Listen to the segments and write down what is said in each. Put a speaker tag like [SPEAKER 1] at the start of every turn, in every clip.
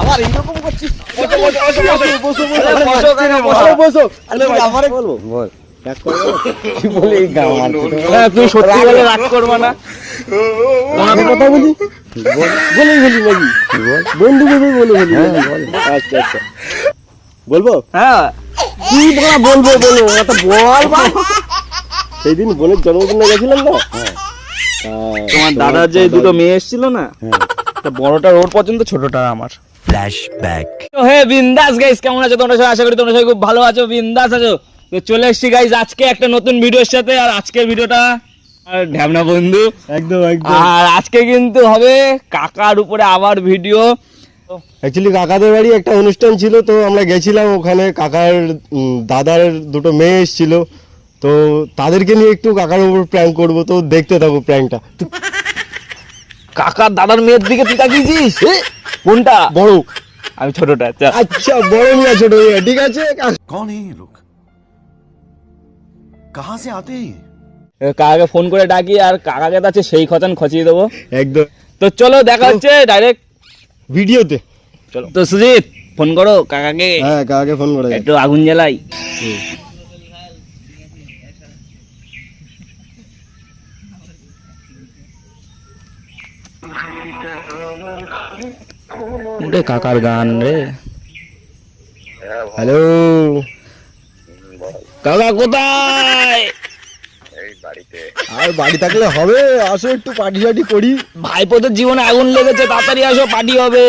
[SPEAKER 1] আবার এইরকম করছিস? বলব?
[SPEAKER 2] হ্যাঁ, সত্যি বলে রাগ করবা না?
[SPEAKER 1] কথা বলি? বলেই বলি নাকি? বন্ধু ভেবেই বলে বলি। আচ্ছা আচ্ছা। বলব?
[SPEAKER 2] হ্যাঁ।
[SPEAKER 1] কি বলব বলো? একটা বল সেই দিন বোনের জন্মদিনে গেছিলাম না
[SPEAKER 2] তোমার দাদার যে দুটো মেয়ে এসেছিল না
[SPEAKER 1] হ্যাঁ।
[SPEAKER 2] বড়টা ওর পর্যন্ত ছোটটা আমার। হে বিন্দাস গাইস কেমন আছো তোমরা সবাই? আশা করি তোমরা সবাই খুব ভালো আছো বিন্দাস আছো। তো চলে এসেছি গাইস আজকে একটা নতুন ভিডিওর সাথে আর আজকের ভিডিওটা আর ঢ্যাবনা বন্ধু।
[SPEAKER 1] একদম একদম।
[SPEAKER 2] আর আজকে কিন্তু হবে কাকার উপরে আবার ভিডিও
[SPEAKER 1] অ্যাকচুয়ালি কাকাদের বাড়ি একটা অনুষ্ঠান ছিল তো আমরা গেছিলাম ওখানে। কাকার দাদার দুটো মেয়ে এসেছিল। তো তাদেরকে নিয়ে একটু কাকার উপর প্র্যাঙ্ক করব তো দেখতে থাকো প্র্যাঙ্কটা
[SPEAKER 2] কাকার দাদার মেয়ের দিকে তুই তাকিয়েছিস? কোনটা?
[SPEAKER 1] বড়।
[SPEAKER 2] আমি ছোটটা আচ্ছা।,
[SPEAKER 1] আচ্ছা। বড় মিয়া ছোট মিয়া ঠিক আছে?
[SPEAKER 3] কোন লোক কাহা সে আতে
[SPEAKER 2] কাকাকে ফোন করে ডাকি আর কাকাকে তাছে সেই খচান খচিয়ে দেবো।
[SPEAKER 1] একদম।
[SPEAKER 2] তো চলো দেখা হচ্ছে ডাইরেক্ট
[SPEAKER 1] ভিডিওতে।
[SPEAKER 2] চলো। তো সুজিত ফোন করো কাকাকে।
[SPEAKER 1] হ্যাঁ কাকাকে ফোন করো।
[SPEAKER 2] একটু আগুন জ্বালাই। ওরে কাকার গান রে।
[SPEAKER 1] হ্যালো।
[SPEAKER 2] কাকা কোথায়?
[SPEAKER 1] আর বাড়ি থাকলে হবে আসো একটু পার্টি করি।
[SPEAKER 2] ভাইপোদের জীবনে আগুন লেগেছে তাড়াতাড়ি আসো পার্টি হবে।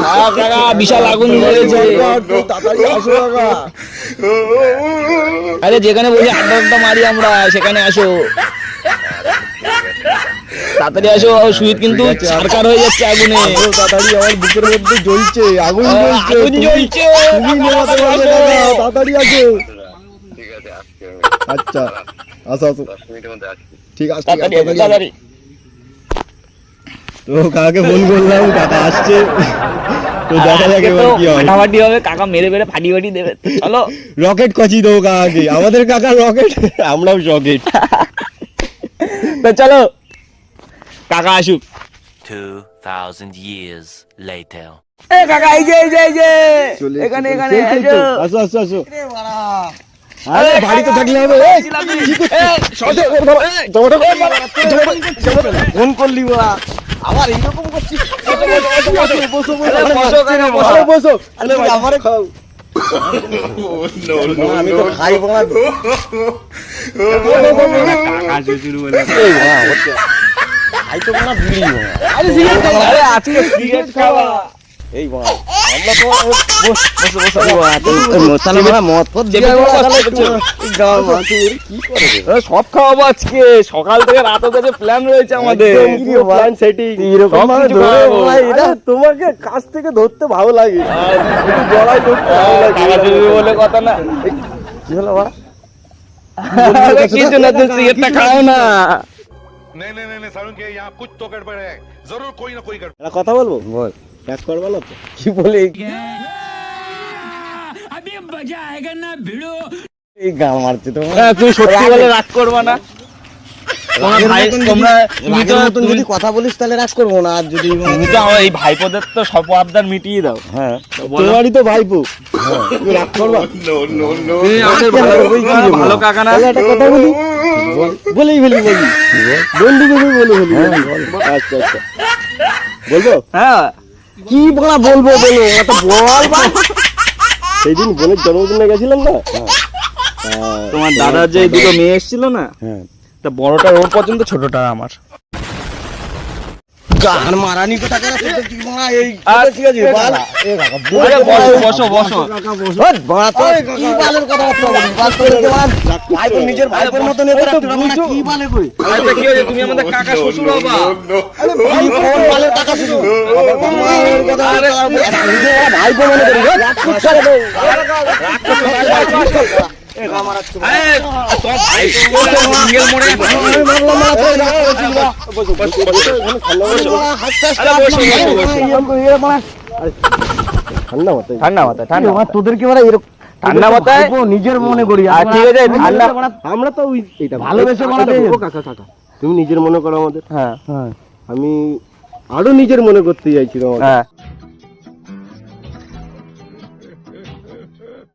[SPEAKER 2] হ্যাঁ বিশাল আগুন লেগেছে। আরে যেখানে আড্ডা আড্ডা মারি আমরা সেখানে আসো। তাড়াতাড়ি আসো সুইট কিন্তু সরকার হয়ে যাচ্ছে আগুনে।
[SPEAKER 1] তাড়াতাড়ি আমার বুকের মধ্যে জ্বলছে আগুন জ্বলছে
[SPEAKER 2] আগুন জ্বলছে
[SPEAKER 1] তুমি নেভাতে পারবে না তাড়াতাড়ি আসো। আচ্ছা আসো আসো। ঠিক আছে
[SPEAKER 2] তাড়াতাড়ি
[SPEAKER 1] তো কাকাকে ফোন করলাম কাকা আসছে। তো দেখা যাক এবার কি হয়।
[SPEAKER 2] ফাটাফাটি হবে কাকা মেরে মেরে ফাটি ফাটি দেবে। চলো।
[SPEAKER 1] রকেট কচি দেবো কাকাকে আমাদের কাকা রকেট আমরাও রকেট।
[SPEAKER 2] তো চলো। কাকা আসুক।
[SPEAKER 3] 2000 years later.
[SPEAKER 2] এ কাকা এই যে এই যে এই যে এখানে এখানে
[SPEAKER 1] চল, চল,
[SPEAKER 2] এসো।
[SPEAKER 1] চল। আসো আসো। আসো আরে বাড়িতে থাকলে হবে। এই,
[SPEAKER 2] এ, সরে, এ, বাবা, এ,
[SPEAKER 1] জমাটা কর, জমাটা, ফোন করলি বাবা। আবার এইরকম করছিস? বসো বসো বসো
[SPEAKER 2] আরে, বসো কেন, বসো।
[SPEAKER 1] বসো। বসো। আরে আমারে খাও। আমি তো খাই বাবা
[SPEAKER 2] কাকা শ্বশুর বলে
[SPEAKER 1] এই বাবা, হচ্ছে। খাই তো বাবা বিড়ি
[SPEAKER 2] আরে সিগারেট আরে আজকে সিগারেট খাওয়া।
[SPEAKER 1] এই বাবা আমরা তো বস
[SPEAKER 2] বসো বসো
[SPEAKER 1] তাহলে বাবা মদ ফদ দিয়ে
[SPEAKER 2] চেপে
[SPEAKER 1] বাবা,
[SPEAKER 2] বসো,
[SPEAKER 1] তাহলে
[SPEAKER 2] চেপে
[SPEAKER 1] একটু- এই গাঁর মানুষের কি করে
[SPEAKER 2] সব খাওয়াবো আজকে। সকাল থেকে রাত প্ল্যান রয়েছে আমাদের। এরকম
[SPEAKER 1] তোমাকে কাছ থেকে ধরতে ভালো লাগে। একটু ধরতে ভালো লাগে।
[SPEAKER 2] বলে কথা না
[SPEAKER 1] কি হলো
[SPEAKER 2] আরে, কিছু না তুমি সিগারেটটা খাও না।
[SPEAKER 4] नहीं नहीं नहीं नहीं सारुण के यहाँ कुछ तो गड़बड़ है जरूर कोई ना कोई गड़बड़
[SPEAKER 1] একটা কথা বলবো বল ব্যাক করবা না তো কি বলে এই গান মারছে তো
[SPEAKER 2] হ্যাঁ, তুমি সত্যি বলে রাগ করবা না তোমার ভাই তোমরা তুমি তো
[SPEAKER 1] মতন যদি কথা বলিস তাহলে রাগ করবো না আর যদি
[SPEAKER 2] তুমি তো আমার এই ভাইপোদের তো সব আবদার মিটিয়ে দাও
[SPEAKER 1] হ্যাঁ
[SPEAKER 2] বলো।
[SPEAKER 1] তোমারই তো ভাইপো তুমি রাগ করবা
[SPEAKER 2] তুমি আমাদের
[SPEAKER 1] কেন
[SPEAKER 2] ভালো
[SPEAKER 1] করবো? এই কি রে
[SPEAKER 2] ভালো
[SPEAKER 1] বাবা?
[SPEAKER 2] কাকা না
[SPEAKER 1] তাহলে একটা কথা বলি বলেই ফেলি বলি। বন্ধু বলে ফেলি। আচ্ছা আচ্ছা। বলব?
[SPEAKER 2] হ্যাঁ।
[SPEAKER 1] কি বলা বলব বলো একটা বল সেই দিন বোনের জন্মদিনে গেছিলাম না? হ্যাঁ,
[SPEAKER 2] তোমার দাদার যে দুটো মেয়ে এসেছিল না?
[SPEAKER 1] হ্যাঁ।
[SPEAKER 2] তা বড়টা ওর পর্যন্ত ছোটটা আমার।
[SPEAKER 1] গান মারানি তো টাকা রাখতে কি বলা এই ঠিক আছে বল এ কাকা
[SPEAKER 2] বসো বসো বসো
[SPEAKER 1] ওই বড়া তো কি বালের কথা বার্তা বলি বাল করে কে বল ভাই বোন নিজের ভাইপোর মতন এত রাখতে পারব না কি বালে কই
[SPEAKER 2] আরে তা কি হয়েছে তুমি আমাদের কাকা শ্বশুর হবা
[SPEAKER 1] আরে ভাই কোন বালের টাকা শুধু আরে ভাই মনে করি রাগ করছে রে
[SPEAKER 2] আরে তোমার
[SPEAKER 1] ঠান্ডা মাথায়।
[SPEAKER 2] ঠান্ডা ঠান্ডা
[SPEAKER 1] তোদেরকে এরকম
[SPEAKER 2] ঠান্ডা মাথায়।
[SPEAKER 1] নিজের মনে করি
[SPEAKER 2] আর ঠিক আছে
[SPEAKER 1] আমরা তো
[SPEAKER 2] ভালোবেসে
[SPEAKER 1] কাকা কাকা তুমি নিজের মনে করো আমাদের।
[SPEAKER 2] হ্যাঁ।
[SPEAKER 1] আমি আরও নিজের মনে করতে চাইছিলাম আমাদের।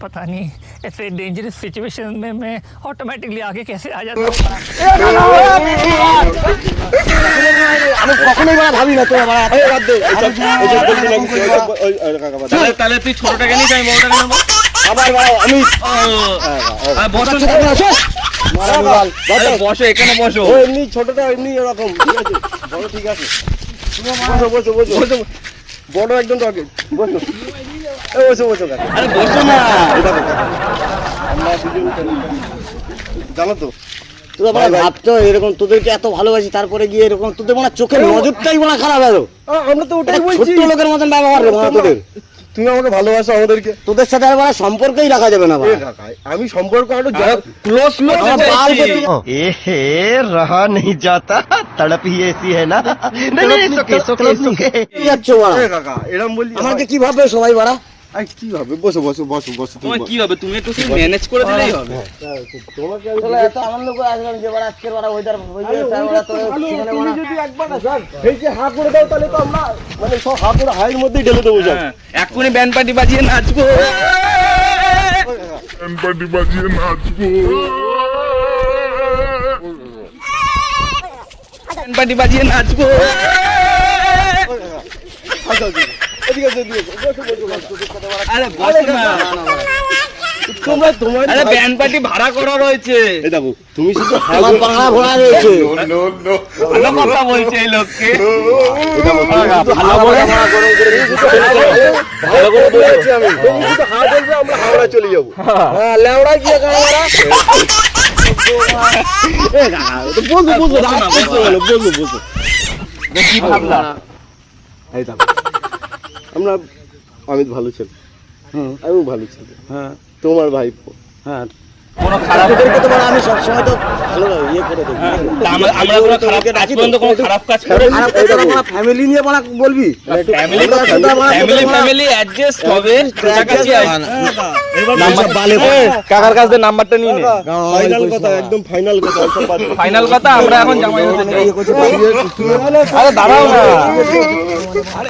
[SPEAKER 5] पता नहीं ऐसे डेंजरस सिचुएशन में मैं ऑटोमेटिकली आगे कैसे आ जाता हूँ
[SPEAKER 6] আমি কখনোই মানে ভাবি না তোরা মানে
[SPEAKER 1] এই বাদ দে এসব এসব বলবি না কিছু। ওই- ওই- ওই কাকা বাদ দে।
[SPEAKER 2] তাহলে তাহলে তুই ছোটটাকে নিস আমি বড়টাকে নেবো
[SPEAKER 1] আবার বাড়াও, আমি
[SPEAKER 2] আর বসো আরে বসো এখানে বসো
[SPEAKER 1] ও এমনি ছোটটা এমনি এরকম ঠিক আছে বড় ঠিক আছে বসো বসো বসো বসো বড় একদম রকেট বসো এই বসো বসো কাকা
[SPEAKER 2] আরে বসো না
[SPEAKER 1] এই দেখো, আমরা দুজন জানো তো
[SPEAKER 6] তোরা মানে ভাবতো এরকম তোদেরকে এত ভালোবাসি তারপরে গিয়ে এরকম তোদের মানে চোখের নজরটাই মানে খারাপ হলো
[SPEAKER 1] আ, আমরা তো ওটাই বলছি
[SPEAKER 6] ছোট্ট লোকের মতন ব্যবহার রে মানে তোদের
[SPEAKER 1] তুমি আমাকে ভালোবাসো আমাদেরকে
[SPEAKER 6] তোদের সাথে আর মানে সম্পর্কই রাখা যাবে না
[SPEAKER 1] এ
[SPEAKER 6] ভাই
[SPEAKER 1] কাকা, আমি সম্পর্ক আরো
[SPEAKER 2] ক্লোজ ক্লোজ
[SPEAKER 6] আমার বাল বেশি-
[SPEAKER 7] एहे रहा नहीं जाता तड़प ही ऐसी है ना नहीं नहीं सुखे सुखे सुखे
[SPEAKER 6] কি যাচ্ছ বাড়া
[SPEAKER 1] কাকা এরম বললি
[SPEAKER 6] আমাকে কি ভাববে সবাই বাড়া
[SPEAKER 1] আই কি হবে? বসো বসো বসো বসো তুমি
[SPEAKER 2] কি হবে? তুমি একটু ম্যানেজ করে দিলেই হবে।
[SPEAKER 1] তোমাকে আমি
[SPEAKER 6] এত আনন্দ করে আসলাম যে বাড়া আজকের বাড়া ওয়েদার
[SPEAKER 1] আরে তো ভালো, তুমি যদি একবার না স্যার এই যে হা করে দাও তাহলে তো আমরা মানে সব হা করে হাইয়ের মধ্যেই ঢেলে দেবো স্যার
[SPEAKER 2] হ্যাঁ, এক্ষুনি ব্যান্ড পার্টি বাজিয়ে নাচবো। ব্যান্ড পার্টি বাজিয়ে নাচবো।
[SPEAKER 1] আচ্ছা, আচ্ছা, এদিকে এসো, এদিকে তোমরা তোমার
[SPEAKER 2] আরে পার্টি ভাড়া করা রয়েছে।
[SPEAKER 1] দেখো তুমি শুধু হা
[SPEAKER 6] আমার বাংলা রয়েছে।
[SPEAKER 2] ভালো কথা বলছে এই লোককে।
[SPEAKER 1] ভালো করে ভালো করে বলেছি আমি। তুমি শুধু হা বলবে আমরা হাওড়া চলে যাব। হ্যাঁ লেওড়া গিয়ে বসো বসো
[SPEAKER 2] কি ভাবলা?
[SPEAKER 1] এই দেখো। আমরা অমিত ভালো ছিল। আমিও ভালো ছেলে।
[SPEAKER 6] হ্যাঁ।
[SPEAKER 1] তোমার ভাইপো।
[SPEAKER 6] হ্যাঁ।
[SPEAKER 2] কোনো খারাপ
[SPEAKER 6] তোদেরকে মানে আমি সবসময় তো ভালো ইয়ে করে দেবো
[SPEAKER 2] আমরা আমরা কোনো খারাপ কাজ পর্যন্ত কোনো খারাপ কাজ করে
[SPEAKER 6] খারাপ ফ্যামিলি নিয়ে বাড়া বলবি?
[SPEAKER 2] ফ্যামিলি অ্যাডজাস্ট হবে। কাছাকাছি
[SPEAKER 6] নাম্বার বালে
[SPEAKER 2] কাকার কাছ থেকে নাম্বারটা নিয়ে নে।
[SPEAKER 1] ফাইনাল কথা একদম ফাইনাল কথা।
[SPEAKER 2] ফাইনাল কথা আমরা এখন জামাই হতে আরে দাঁড়াও না। আরে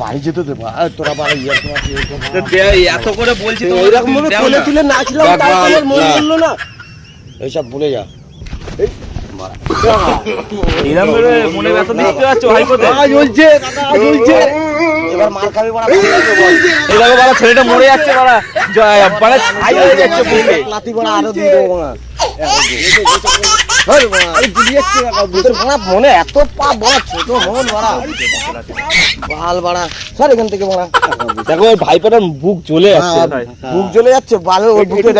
[SPEAKER 6] বাড়ি যেতে দেবো আর তোরা বাড়া ইয়ে
[SPEAKER 2] এত করে বলছি
[SPEAKER 1] ভাবে কোলে তুলে নাচলাম তাই তোমার মন বলল না।
[SPEAKER 6] এইসব ভুলে যা।
[SPEAKER 2] মনে ছেলেটা মরে যাচ্ছে
[SPEAKER 6] আরও দিয়ে দেবো বাড়া
[SPEAKER 1] এই গুলি যাচ্ছে কাকা
[SPEAKER 6] তোর বাড়া মনে এত পাপ বাড়া ছোট মন বাড়া বাল বাড়া সর এখান থেকে বাড়া
[SPEAKER 2] দেখো ওই ভাইপোটার বুক জ্বলে যাচ্ছে
[SPEAKER 6] বুক জ্বলে যাচ্ছে বালে বুকে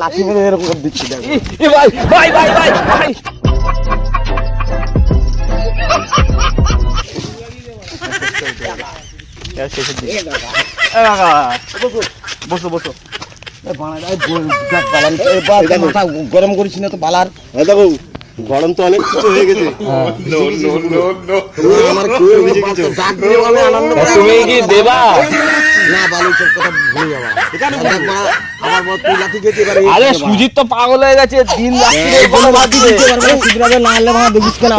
[SPEAKER 6] লাঠি মেরে এরকম দিচ্ছি দেখ।
[SPEAKER 2] ভাই ভাই ভাই ভাই ভাই। বসো বসো।
[SPEAKER 6] গরম করিস না তো বালার
[SPEAKER 1] হ্যাঁ দেখো গরম তো অনেক কিছু হয়ে গেছে
[SPEAKER 2] তুমি কি দেবা
[SPEAKER 6] না বালু কথা ভুলে যাবা
[SPEAKER 2] আরে সুজিত তো পাগল হয়ে গেছে দিন রাত্রি
[SPEAKER 6] না হলে দেখিস কেন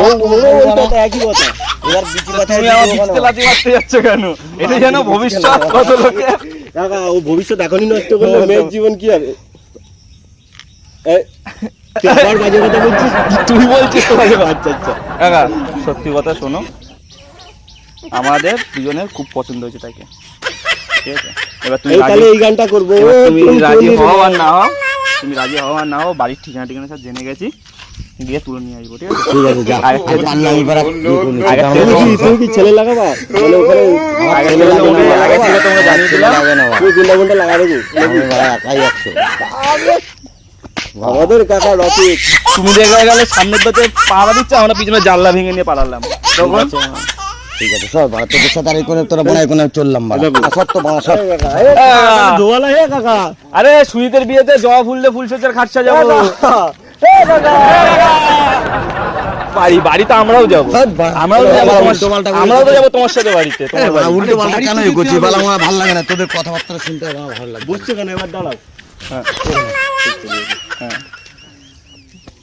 [SPEAKER 1] একই কথা
[SPEAKER 6] এবার বিচি বাচ্চা
[SPEAKER 2] তুমি আমার বিচতে লাথি মারতে যাচ্ছ কেন? এটা যেন ভবিষ্যৎ কত লোকে
[SPEAKER 1] কাকা ও ভবিষ্যৎ এখনই নষ্ট করলে মেয়ের জীবন কি আর এই, তুই আবার বাজে কথা বলছিস?
[SPEAKER 2] তুই বলছিস তো ভাই
[SPEAKER 1] আচ্ছা আচ্ছা।
[SPEAKER 2] কাকা সত্যি কথা শোনো আমাদের দুজনের খুব পছন্দ হয়েছে তাকে ঠিক আছে? এবার তুমি
[SPEAKER 1] এই তাহলে এই গানটা করব।
[SPEAKER 2] তুমি রাজি
[SPEAKER 1] চলে
[SPEAKER 2] হও আর না হও? তুমি রাজি হও আর না হও বাড়ির ঠিকানা ঠিকানা সব জেনে গেছি গিয়ে তুলে নিয়ে আসব ঠিক আছে?
[SPEAKER 1] ঠিক আছে যা। তুমি কি ছেলে লাগাবা? ওখানে
[SPEAKER 2] আগে
[SPEAKER 1] ছেলে
[SPEAKER 2] তোমরা- আগে
[SPEAKER 1] লাগাবা?
[SPEAKER 2] থেকে তোমরা জানিয়ে দিলাম
[SPEAKER 6] লাগে না বাবা।
[SPEAKER 1] লাগা দেবো
[SPEAKER 6] একাই একশো
[SPEAKER 1] আমাদের কাকা রকেট
[SPEAKER 2] তুমি দেখে গেলে সামনের দিকে পাড়া দিচ্ছে আমরা পিছনে জানলা ভেঙে নিয়ে পালালাম। তখন?
[SPEAKER 6] ঠিক আছে সব বাড়া তোদের সাথে আর তোরা চললাম বাড়া তো বাড়া
[SPEAKER 1] দোয়ালা হে কাকা।
[SPEAKER 2] আরে সুজিতের বিয়েতে জবা ফুললে ফুল সজ্জার খাট সাজাবো বাড়ি বাড়ি তো আমরাও যাব। আমরাও যাব তোমার আমরাও তো যাব তোমার সাথে বাড়িতে তোমার
[SPEAKER 6] উল্টো পাল্টা কেন করছি বলা আমার ভালো লাগে না। তোদের কথাবার্তা শুনতে আমার ভালো লাগে
[SPEAKER 1] বুঝছ কেন? এবার দাঁড়াও।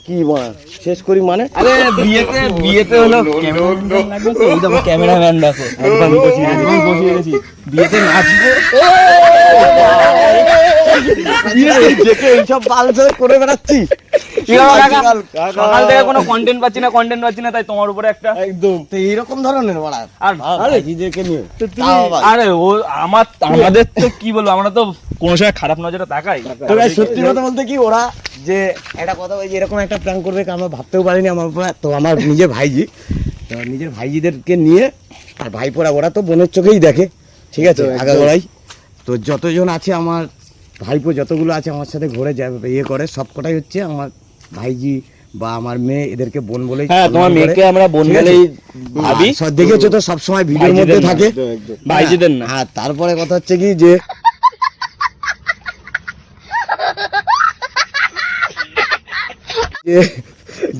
[SPEAKER 6] কি বাড়া শেষ করি মানে?
[SPEAKER 2] আরে বিয়েতে বিয়েতে হলো ক্যামেরাম্যান দেখো একদম বসিয়ে। বিয়েতে নাচবো?
[SPEAKER 6] এইসব বাল করে বেড়াচ্ছি?
[SPEAKER 2] ঠিক আছে কাকা? সকাল থেকে কোনো কন্টেন্ট পাচ্ছি না কন্টেন্ট পাচ্ছি না তাই তোমার উপরে একটা
[SPEAKER 1] একদম।
[SPEAKER 6] তো এইরকম ধরনের বাড়া।
[SPEAKER 2] আর
[SPEAKER 6] ভাইজিদেরকে নিয়ে।
[SPEAKER 2] আরে ও আমার আমাদের তো কি বলব আমরা তো কোনো সময় খারাপ নজরে তাকাই।
[SPEAKER 6] তো সত্যি কথা বলতে কি ওরা যে একটা কথা যে এরকম একটা প্ল্যান করবে আমরা ভাবতেও পারিনি আমার তো আমার নিজের ভাইজি তো নিজের ভাইজিদেরকে নিয়ে আর ভাইপোরা ওরা তো বোনের চোখেই দেখে ঠিক আছে আগাগোড়াই। তো যতজন আছে আমার ভাইপো যতগুলো আছে আমার সাথে ঘুরে ইয়ে করে সবকটাই হচ্ছে আমার ভাইজি বা আমার মেয়ে এদেরকে বোন বলেই
[SPEAKER 2] হ্যাঁ তোমার। মেয়েকে আমরা বোন বলেই ভাবি।
[SPEAKER 6] দেখেছ তো সবসময় ভিডিওর মধ্যে থাকে।
[SPEAKER 2] ভাইজিদের না।
[SPEAKER 6] আর তারপরে কথা হচ্ছে কি যে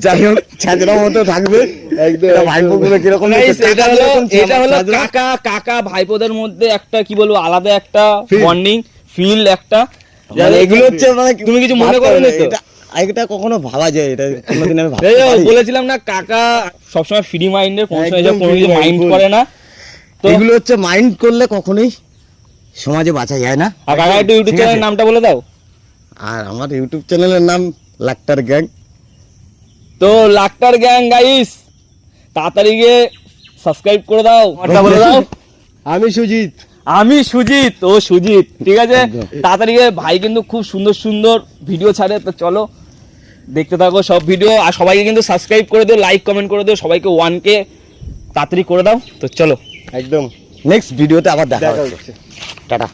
[SPEAKER 6] যাই হোক ছাজরা মতো থাকবে।
[SPEAKER 1] একদম,
[SPEAKER 6] ভাইপো গুলো কীরকম
[SPEAKER 2] এটা
[SPEAKER 6] কাকা
[SPEAKER 2] হলো এটা হলো কাকা কাকা ভাইপোদের মধ্যে একটা কি বলব আলাদা একটা বন্ডিং ফিল একটা।
[SPEAKER 6] মানে এগুলো হচ্ছে মানে
[SPEAKER 2] তুমি কিছু মনে করো না তো?
[SPEAKER 6] এটা কখনো ভাবা যায় এটা কোনোদিন আমি।
[SPEAKER 2] বলেছিলাম না কাকা সবসময় ফ্রি মাইন্ডের কোনো কিছু মাইন্ড করে না। তো
[SPEAKER 6] এগুলো হচ্ছে মাইন্ড করলে কখনোই সমাজে বাঁচা যায় না।
[SPEAKER 2] আর কাকা একটু ইউটিউব চ্যানেলের নামটা বলে দাও।
[SPEAKER 6] আর আমার ইউটিউব চ্যানেলের নাম লাক্টার গ্যাং
[SPEAKER 2] তো লাক্টার গ্যাং গাইস তাড়াতাড়ি গিয়ে সাবস্ক্রাইব করে দাও। বলে দাও।
[SPEAKER 1] আমি সুজিত।
[SPEAKER 2] আমি সুজিত ও সুজিত ঠিক আছে? তাড়াতাড়ি গিয়ে ভাই কিন্তু খুব সুন্দর সুন্দর ভিডিও ছাড়ে তো চলো দেখতে থাকো সব ভিডিও আর সবাইকে কিন্তু সাবস্ক্রাইব করে দিও লাইক কমেন্ট করে দিও সবাইকে ওয়ান কে তাড়াতাড়ি করে দাও তো চলো।
[SPEAKER 1] একদম।
[SPEAKER 6] নেক্সট ভিডিওতে আবার দেখা
[SPEAKER 1] হচ্ছে।
[SPEAKER 6] টাটা।